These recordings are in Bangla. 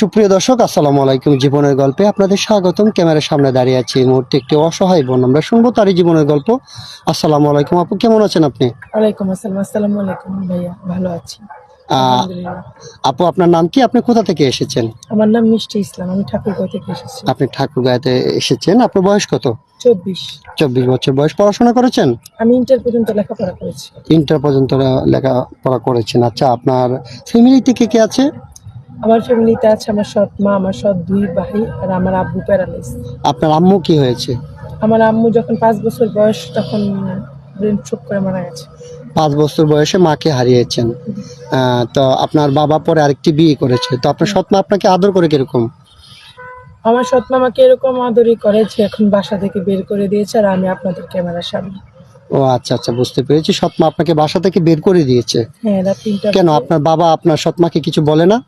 সুপ্রিয় দর্শক আসসালামু আলাইকুম। জীবনের গল্পে আপনাদের স্বাগতম। ক্যামেরার সামনে দাঁড়িয়ে আছি এই মুহূর্তে একটি অসহায় বোন। আমরা শুনব তারই জীবনের গল্প। আসসালামু আলাইকুম আপু কেমন আছেন আপনি? ওয়ালাইকুম আসসালাম। আসসালামু আলাইকুম ভাইয়া ভালো আছি। আপু আপনার নাম কি? আপনি কোথা থেকে এসেছেন? আমার নাম মিষ্টি ইসলাম। আমি ঠাকুরগাঁও থেকে এসেছি। আপনি ঠাকুরগাঁতে এসেছেন। আপনার বয়স কত? চব্বিশ। চব্বিশ বছর বয়স। পড়াশোনা করেছেন? আমি ইন্টার পর্যন্ত লেখাপড়া করেছি। ইন্টার পর্যন্ত লেখাপড়া করেছেন। আচ্ছা আপনার ফ্যামিলিতে কে কে আছে? আমার ফ্যামিলিতে আছে আমার সৎ মা আমার সৎ দুই ভাই আর আমার আব্বু প্যারালাইজ আপনার আম্মু কি হয়েছে? আমার আম্মু যখন পাঁচ বছর বয়স তখন ব্রেন স্ট্রোক করে মারা গেছে। পাঁচ বছর বয়সে মাকে হারিয়েছেন। তো আপনার বাবা পরে আরেকটি বিয়ে করেছে। তো আপনার সৎ মা আপনাকে আদর করে কীরকম? আমার সৎ মা আমাকে এরকম আদরই করে যে এখন বাসা থেকে বের করে দিয়েছে আর আমি আপনাদের ক্যামেরার সামনে। ও আচ্ছা আচ্ছা বুঝতে পেরেছি। সৎমা আপনাকে বাসা থেকে বের করে দিয়েছে। হ্যাঁ রাত তিনটা কেন আপনার বাবা আপনার সৎমাকে কিছু বলে না?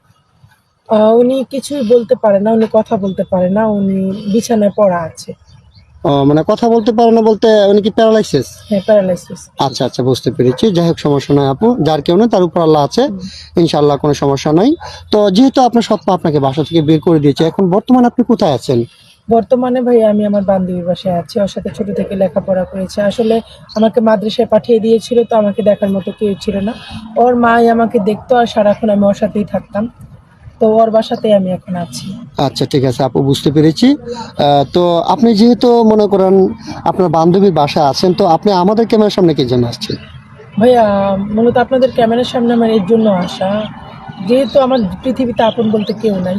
উনি কিছুই বলতে পারে না উনি কথা বলতে পারে না উনি বিছানায় পড়া আছে। ও, মানে কথা বলতে পারে না বলতে উনি কি প্যারালাইসিস হ্যাঁ প্যারালাইসিস আচ্ছা আচ্ছা বুঝতে পেরেছি। যাই হোক সমস্যা নয় আপু যার কেউ নেই তার উপর আল্লাহ আছে। ইনশাআল্লাহ কোনো সমস্যা নাই। তো যেহেতু আপনার সৎমা আপনাকে বাসা থেকে বের করে দিয়েছে এখন বর্তমানে আপনি কোথায় আছেন? বর্তমানে ভাই আমি আমার বান্ধবীর বাসায় আছি ওর সাথে ছোট থেকে লেখাপড়া করেছি। আসলে আমাকে মাদ্রাসায় পাঠিয়ে দিয়েছিল তো আমাকে দেখার মতো কেউ ছিল না। ওর মাই আমাকে দেখতো আর সারাক্ষণ আমি ওর সাথেই থাকতাম। তো ওর বাসাতেই আমি এখন আছি। আচ্ছা ঠিক আছে আপু বুঝতে পেরেছি। তো আপনি যেহেতু মনে করেন আপনার বান্ধবীর বাসায় আছেন তো আপনি আমাদের ক্যামেরার সামনে কি জন্য আসছেন ভাইয়া মূলত আপনাদের ক্যামেরার সামনে আমার এর জন্য আসা। যেহেতু আমার পৃথিবীতে আপন বলতে কেউ নাই।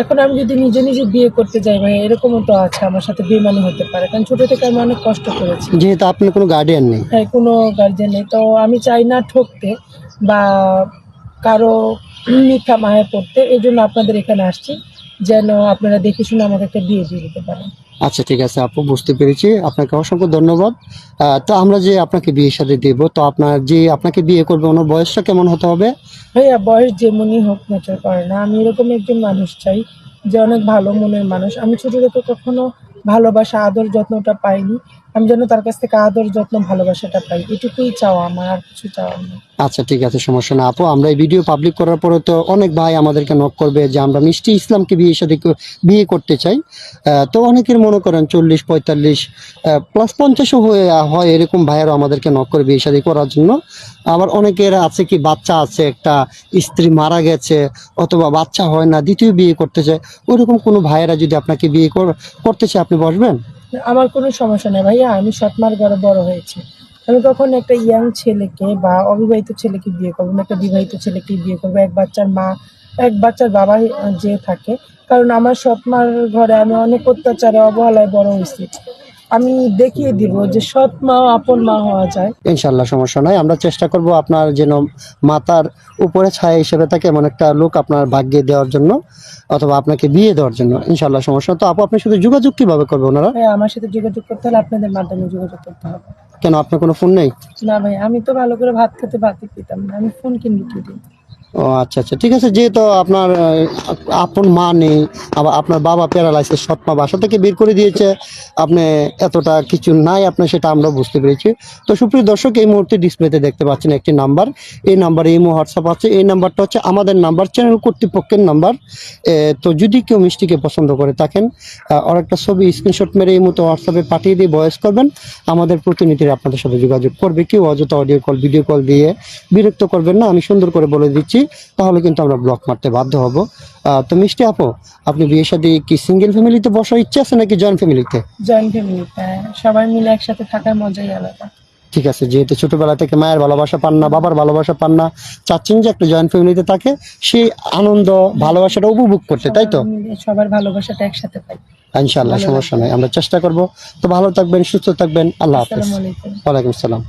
এখন আমি যদি নিজে নিজে বিয়ে করতে যাই ভাই এরকমও তো আছে আমার সাথে বেমানি হতে পারে। কারণ ছোট থেকে আমি অনেক কষ্ট করেছি। যেহেতু আপনার কোনো গার্ডিয়ান নেই। হ্যাঁ কোনো গার্জেন নেই। তো আমি চাই না ঠকতে বা কারও মিথ্যা মায়ে পড়তে এই জন্য আপনাদের এখানে আসছি যেন আপনারা দেখে শুনে আমাকে একটা বিয়ে দিয়ে দিতে পারেন। আচ্ছা ঠিক আছে আপু বুঝতে পেরেছি। আপনাকে অসংখ্য ধন্যবাদ। তো আমরা যে আপনাকে বিয়ে সাথে দেব তো আপনার যে আপনাকে বিয়ে করবে ওনার বয়সটা কেমন হতে হবে? ভাইয়া বয়স যেমনই হোক ম্যাটার করে না। আমি এরকম একজন মানুষ চাই যে অনেক ভালো মনের মানুষ। আমি ছোট থেকে কখনো ভালোবাসা, আদর যত্নটা পাইনি। আমি যেন তার কাছ থেকে আদর, যত্ন, ভালোবাসাটা পাই। এটুকুই চাওয়া আমার, আর কিছু চাওয়া না আচ্ছা ঠিক আছে, সমস্যা না। আপু, আমরা এই ভিডিও পাবলিক করার পরে তো অনেক ভাই আমাদেরকে নক করবে যে আমরা মিষ্টি ইসলামকে বিয়ে সাথে বিয়ে করতে চাই। তো অনেকের মনে করেন চল্লিশ, পঁয়তাল্লিশ প্লাস পঞ্চাশও হয়ে, হয় এরকম ভাইয়েরও আমাদেরকে নক করে বিয়ে শাদী করার জন্য। আবার অনেকের আছে কি বাচ্চা আছে, একটা স্ত্রী মারা গেছে, অথবা বাচ্চা হয় না, দ্বিতীয় বিয়ে করতে চায়। ওইরকম কোনো ভাইয়েরা যদি আপনাকে বিয়ে কর- করতে চায় আপনি বসবেন? আমার কোনো সমস্যা নেই ভাইয়া, আমি সৎমার ঘরে বড় হয়েছি। আমি কখন একটা ইয়াং ছেলেকে বা অবিবাহিত ছেলেকে বিয়ে করব না, একটা বিবাহিত ছেলেকে বিয়ে করব, এক বাচ্চার মা, এক বাচ্চার বাবা যে থাকে। কারণ আমার সৎমার ঘরে আমি অনেক অত্যাচারে, অবহেলায় বড় হয়েছি। আমি দেখিয়ে দিব যে সৎ মা আপন মা হওয়া যায়। ইনশাল্লাহ সমস্যা নাই। আমরা চেষ্টা করব আপনার যেন মাতার উপরে ছায়া হিসেবে থাকে এমন একটা লোক আপনার ভাগ্যে দেওয়ার জন্য অথবা আপনাকে বিয়ে দেওয়ার জন্য। ইনশাল্লাহ সমস্যা তো আপু আপনি শুধু যোগাযোগ কীভাবে করবে ওনারা? হ্যাঁ আমার সাথে যোগাযোগ করতে হলে আপনাদের মাধ্যমে যোগাযোগ করতে হবে। কেন আপনার কোনো ফোন নেই? না ভাই আমি তো ভালো করে ভাত খেতে ভাতই পেতাম না। আমি ফোন কিনবো কি দিই ও আচ্ছা আচ্ছা ঠিক আছে যেহেতু আপনার আপন মা নেই আবার আপনার বাবা প্যারালাইসিস সৎ মা বাসা থেকে বের করে দিয়েছে আপনি এতটা কিছু নাই আপনার সেটা আমরা বুঝতে পেরেছি। তো সুপ্রিয় দর্শক এই মুহূর্তে ডিসপ্লেতে দেখতে পাচ্ছেন একটি নাম্বার এই নাম্বারে এই হোয়াটসঅ্যাপ আছে এই নাম্বারটা হচ্ছে আমাদের নাম্বার চ্যানেল কর্তৃপক্ষের নাম্বার তো যদি কেউ মিষ্টিকে পছন্দ করে থাকেন আহ, ওর একটা ছবি স্ক্রিনশট মেরে এই মতো হোয়াটসঅ্যাপে পাঠিয়ে দিয়ে বয়স করবেন আমাদের প্রতিনিধিরা আপনাদের সাথে যোগাযোগ করবে কেউ অযথা অডিও কল ভিডিও কল দিয়ে বিরক্ত করবেন না আমি সুন্দর করে বলে দিচ্ছি তাহলে কিন্তু আমরা ব্লক মারতে বাধ্য হব। তো মিষ্টি আপু আপনি বিয়ে সাথে কি সিঙ্গেল ফ্যামিলিতে বসার ইচ্ছা আছে নাকি জয়েন্ট ফ্যামিলিতে জয়েন্ট ফ্যামিলিতে সবাই মিলে একসাথে থাকার মজাই আলাদা। ঠিক আছে যেহেতু ছোটবেলা থেকে মায়ের ভালোবাসা পান না বাবার ভালোবাসা পান না চাচ্ছেন যে একটা জয়েন্ট ফ্যামিলিতে থাকে সেই আনন্দ ভালোবাসাটা উপভোগ করতে তাই তো? সবার ভালোবাসাটা একসাথে পাই। ইনশাল্লাহ সমস্যা নাই। আমরা চেষ্টা করব। তো ভালো থাকবেন সুস্থ থাকবেন। আল্লাহ হাফেজ। ওয়ালাইকুম আসসালাম।